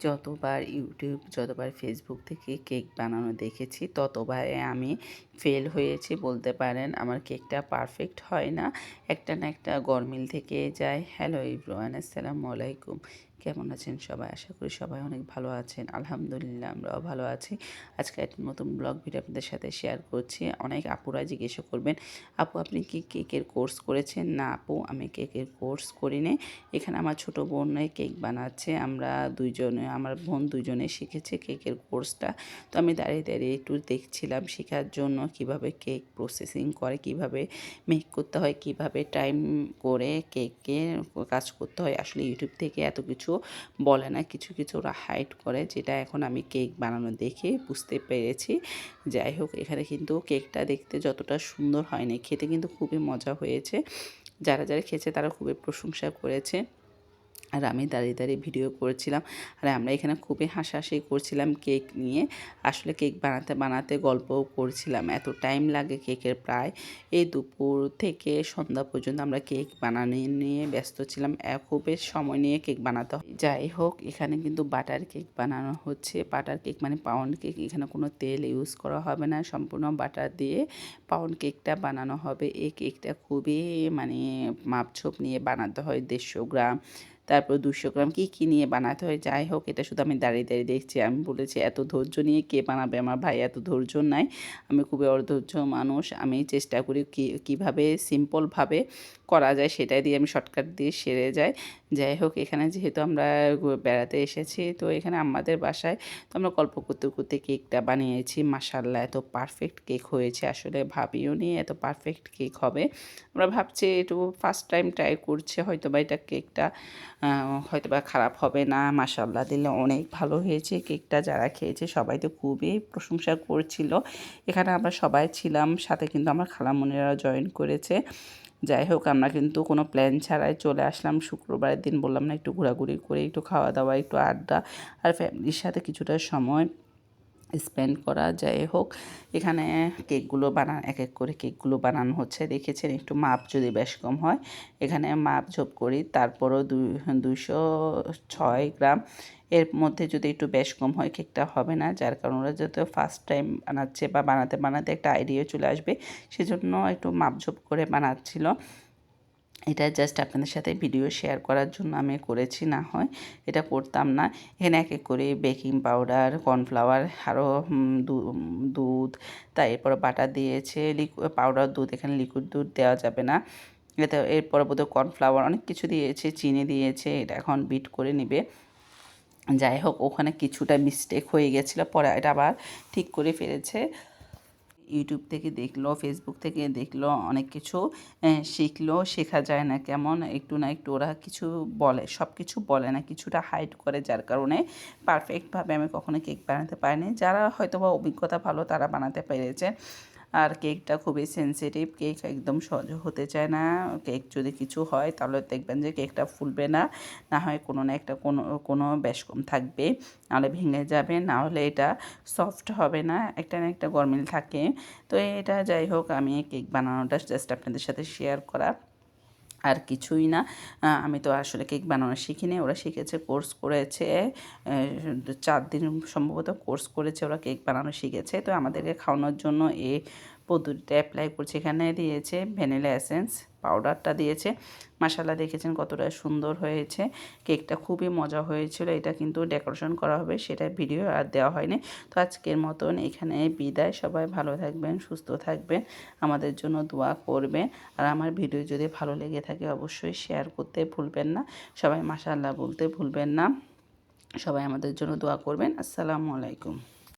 যতবার ইউটিউব যতবার ফেসবুক থেকে কেক বানানো দেখেছি, ততবারে আমি ফেল হয়েছি। বলতে পারেন, আমার কেকটা পারফেক্ট হয় না। একটা না একটা গরমিল থেকে যায়। হ্যালো ইব্রোয়ান আসসালামু আলাইকুম। কেমন আছেন সবাই? আশা করি সবাই অনেক ভালো আছেন। আলহামদুলিল্লাহ, আমরাও ভালো আছি। আজকে একটা নতুন ব্লগ ভিডিও আপনাদের সাথে শেয়ার করছি। অনেক আপুরা জিজ্ঞাসা করবেন, আপু, আপনি কি কেকের কোর্স করেছেন? না, আপু, আমি কেকের কোর্স করি করিনি। এখানে আমার ছোট বোন কেক বানাচ্ছে। আমরা দুইজনে, আমার বোন দুজনে শিখেছে কেকের কোর্সটা তো আমি দাঁড়িয়ে দাঁড়িয়ে একটু দেখছিলাম শেখার জন্য কীভাবে কেক প্রসেসিং করে, কীভাবে মেক করতে হয়, কীভাবে টাইম করে কেকে কাজ করতে হয়। আসলে ইউটিউব থেকে এত কিছু বলে না, কিছু কিছু ওরা হাইড করে, যেটা এখন আমি কেক বানানো দেখে বুঝতে পেরেছি। যাই হোক, এখানে কিন্তু কেকটা দেখতে যতটা সুন্দর হয়নি, খেতে কিন্তু খুবই মজা হয়েছে। যারা যারা খেয়েছে তারা খুবই প্রশংসা করেছে। আর আমি দাঁড়িয়ে দাঁড়িয়ে ভিডিও করেছিলাম। আর আমরা এখানে খুবই হাসাহাসি করছিলাম কেক নিয়ে। আসলে কেক বানাতে বানাতে গল্পও করছিলাম। এত টাইম লাগে কেকের প্রায়। এই দুপুর থেকে সন্ধ্যা পর্যন্ত আমরা কেক বানানো নিয়ে ব্যস্ত ছিলাম। খুবই সময় নিয়ে কেক বানাতে হয়। যাই হোক, এখানে কিন্তু বাটার কেক বানানো হচ্ছে। বাটার কেক মানে পাউন্ড কেক এখানে কোনো তেল ইউজ করা হবে না। সম্পূর্ণ বাটার দিয়ে পাউন্ড কেকটা বানানো হবে। এই কেকটা খুবই মানে মাপছোপ নিয়ে বানাতে হয়। দেড়শো গ্রাম তারপর দুশো গ্রাম কী কী নিয়ে বানাতে হয়, যাই হোক, এটা শুধু আমি দাঁড়িয়ে দাঁড়িয়ে দেখছি। আমি বলেছি, এত ধৈর্য নিয়ে কে বানাবে আমার ভাই? এত ধৈর্য নাই। আমি খুবই অধৈর্য মানুষ। আমি চেষ্টা করি কী, কীভাবে সিম্পলভাবে করা যায়, সেটাই দিয়ে আমি শর্টকাট দিয়ে সেরে যাই। যাই হোক, এখানে যেহেতু আমরা বেড়াতে এসেছি, তো এখানে আমাদের বাসায় তো আমরা গল্প করতে করতে কেকটা বানিয়েছি। মাসাল্লাহ এত পারফেক্ট কেক হয়েছে। আসলে ভাবিও নি, এত পারফেক্ট কেক হবে। আমরা ভাবছি, একটু ফার্স্ট টাইম ট্রাই করছে হয়তো বা এটা কেকটা হয়তো বা খারাপ হবে না মাসাল্লাহ দিলে অনেক ভালো হয়েছে। কেকটা যারা খেয়েছে সবাই তো খুবই প্রশংসা করছিল। এখানে আমরা সবাই ছিলাম, সাথে কিন্তু আমার খালামনিরা জয়েন করেছে। যাই হোক, আমরা কিন্তু কোনো প্ল্যান ছাড়াই চলে আসলাম। শুক্রবারের দিন বললাম না, একটু ঘোরাঘুরি করে, একটু খাওয়া দাওয়া একটু আড্ডা। আর ফ্যামিলির সাথে কিছুটা সময় স্পেন্ড করা যাই হোক। এখানে কেকগুলো বানান এক এক করে কেকগুলো বানানো হচ্ছে। দেখেছেন? একটু মাপ যদি বেশ কম হয়। এখানে মাপ ঝোপ করি, তারপরও দুইশো ছয় গ্রাম। এর মধ্যে যদি একটু বেশ কম হয়, কেকটা হবে না। যার কারণে ওরা যাতে ফার্স্ট টাইম বানাচ্ছে বা বানাতে বানাতে একটা আইডিয়া চলে আসবে, সেজন্য একটু মাপঝোপ করে বানাচ্ছিল। এটা জাস্ট আপনাদের সাথে ভিডিও শেয়ার করার জন্য আমি করেছি, না হয় এটা করতাম না। এখানে এক এক করে বেকিং পাউডার কর্নফ্লাওয়ার আরও দুধ, তারপর বাটার দিয়েছে পাউডার দুধ, এখানে লিকুইড দুধ দেওয়া যাবে না। এতে এরপর বোধহয় কর্নফ্লাওয়ার অনেক কিছু দিয়েছে, চিনি দিয়েছে, এটা এখন বিট করে নিবে। যাই হোক, ওখানে কিছুটা মিস্টেক হয়ে গেছিল, পরে এটা আবার ঠিক করে ফেলেছে। ইউটিউব থেকে দেখল ফেসবুক থেকে দেখল, অনেক কিছু শিখলো, শেখা যায় না কেমন, একটু না একটু ওরা কিছু বলে সব কিছু বলে না, কিছুটা হাইড করে যার কারণে পারফেক্টভাবে আমি কখনো কেক বানাতে পারিনি। যারা হয়তো বা অভিজ্ঞতা ভালো, তারা বানাতে পেরেছে। আর কেকটা খুবই সেন্সিটিভ কেক একদম সহজ হতে চায় না। কেক যদি কিছু হয়, তাহলে দেখবেন যে কেকটা ফুলবে না। না হয় কোনো না একটা কোনো কোনো কম থাকবে, নাহলে ভেঙে যাবে না হলে এটা সফট হবে না, একটা না একটা গরমিল থাকে। তো এটা যাই হোক, আমি কেক বানানোটা জাস্ট আপনাদের সাথে শেয়ার করা। আর কিছুই না। আমি তো আসলে কেক বানানো শিখিনি। ওরা শিখেছে, কোর্স করেছে চার দিন সম্ভবত কোর্স করেছে, ওরা কেক বানানো শিখেছে। তো আমাদেরকে খাওয়ানোর জন্য এ পদ্ধতিটা অ্যাপ্লাই করছে। এখানে দিয়েছে ভ্যানিলা এসেন্স পাউডারটা দিয়েছে। মাসালা দেখেছেন কতটা সুন্দর হয়েছে। কেকটা খুবই মজা হয়েছিল। এটা কিন্তু ডেকোরেশন করা হবে সেটা ভিডিও আর দেওয়া হয়নি। তো আজকের মতন এখানে বিদায়। সবাই ভালো থাকবেন, সুস্থ থাকবেন, আমাদের জন্য দোয়া করবেন। আর আমার ভিডিও যদি ভালো লেগে থাকে, অবশ্যই শেয়ার করতে ভুলবেন না। সবাই মাসাল্লাহ বলতে ভুলবেন না। সবাই আমাদের জন্য দোয়া করবেন। আসসালামু আলাইকুম।